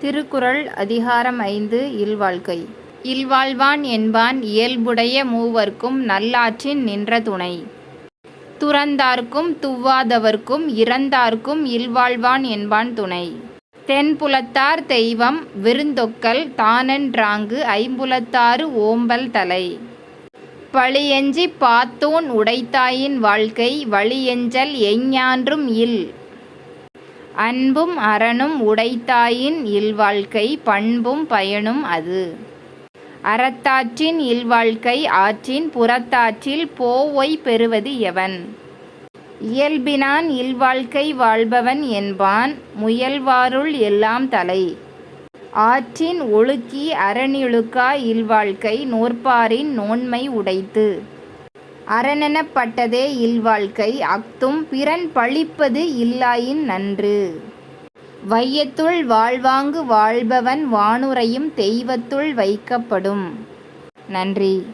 திருக்குறள் அதிகாரம் ஐந்து இல்வாழ்க்கை. இல்வாழ்வான் என்பான் இயல்புடைய மூவர்க்கும் நல்லாற்றின் நின்ற துணை. துறந்தார்க்கும் துவாதவர்க்கும் இறந்தார்க்கும் இல்வாழ்வான் என்பான் துணை. தென்புலத்தார் தெய்வம் விருந்தொக்கல் தானென்றாங்கு ஐம்புலத்தாறு ஓம்பல் தலை. பழியெஞ்சி பாத்தோன் உடைத்தாயின் வாழ்க்கை வழியெஞ்சல் எஞ்ஞான்றும் இல். அன்பும் அறனும் உடைத்தாயின் இல்வாழ்க்கை பண்பும் பயனும் அது. அறத்தாற்றின் இல்வாழ்க்கை ஆற்றின் புறத்தாற்றில் போஒய் பெறுவது எவன்? இயல்பினான் இல்வாழ்க்கை வாழ்பவன் என்பான் முயல்வாருள் எல்லாம் தலை. ஆற்றின் ஒழுக்கி அறனிழுக்கா இல்வாழ்க்கை நோற்பாரின் நோன்மை உடைத்து. அரணெனப்பட்டதே இல்வாழ்க்கை அஃதும் பிறன் பழிப்பது இல்லாயின் நன்று. வையத்துள் வாழ்வாங்கு வாழ்பவன் வானுரையும் தெய்வத்துள் வைக்கப்படும். நன்றி.